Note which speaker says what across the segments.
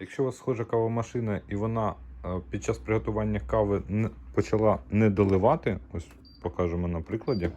Speaker 1: Якщо у вас схожа кавомашина і вона е, під час приготування кави почала не доливати, ось покажемо на прикладі.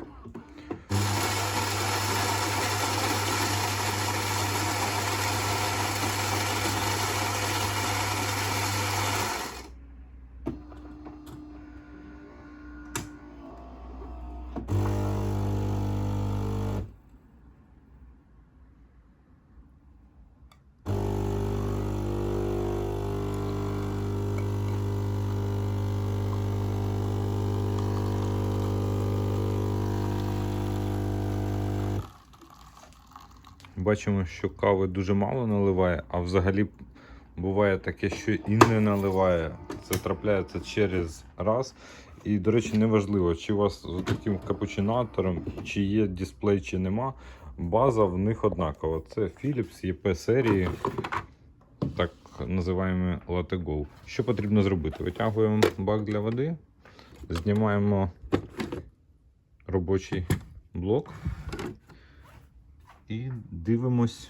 Speaker 1: Бачимо, що кави дуже мало наливає, а взагалі буває таке, що і не наливає. Це трапляється через раз. І, до речі, неважливо, чи у вас з таким капучинатором, чи є дисплей, чи нема. База в них однакова. Це Philips EP серії, так називаємо Latte Go. Що потрібно зробити? Витягуємо бак для води, знімаємо робочий блок і дивимось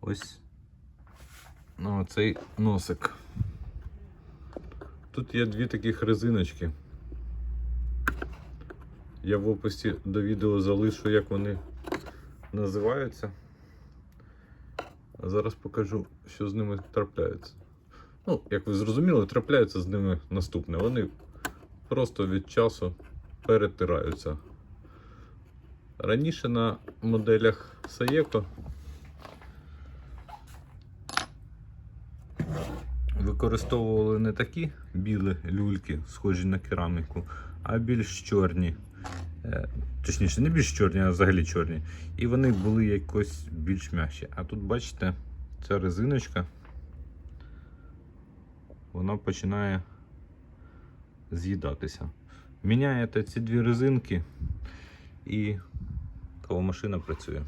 Speaker 1: ось на цей носик. Тут є дві таких резиночки. Я в описі до відео залишу, як вони називаються. А зараз покажу, що з ними трапляється. Ну, як ви зрозуміли, трапляється з ними наступне. Вони просто від часу перетираються. Раніше на моделях Saeco використовували не такі білі люльки, схожі на кераміку, а більш чорні. Е, Точніше, не більш чорні, а взагалі чорні. І вони були якось більш м'якші. А тут, бачите, ця резиночка, вона починає з'їдатися. Міняєте ці дві резинки і кавомашина працює.